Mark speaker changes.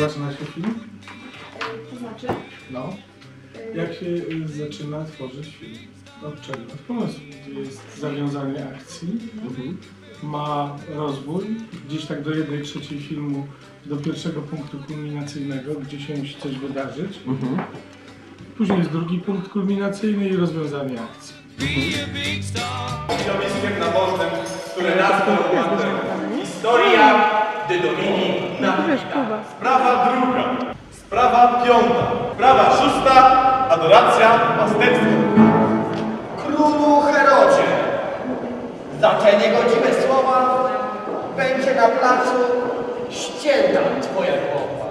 Speaker 1: zaczyna się film? To znaczy? No. Y, jak się y, zaczyna tworzyć film? Od czego? Od pomysłu. Jest zawiązanie akcji, Mhm. ma rozwój, gdzieś tak do jednej trzeciej filmu, do pierwszego punktu kulminacyjnego, gdzie się musi coś wydarzyć. Mhm. Później jest drugi punkt kulminacyjny i rozwiązanie akcji.
Speaker 2: Mhm. Be Sprawa druga. Sprawa piąta. Sprawa szósta. Adoracja pasterska.
Speaker 3: Królu Herodzie, za te niegodziwe słowa będzie na placu ścięta twoja głowa.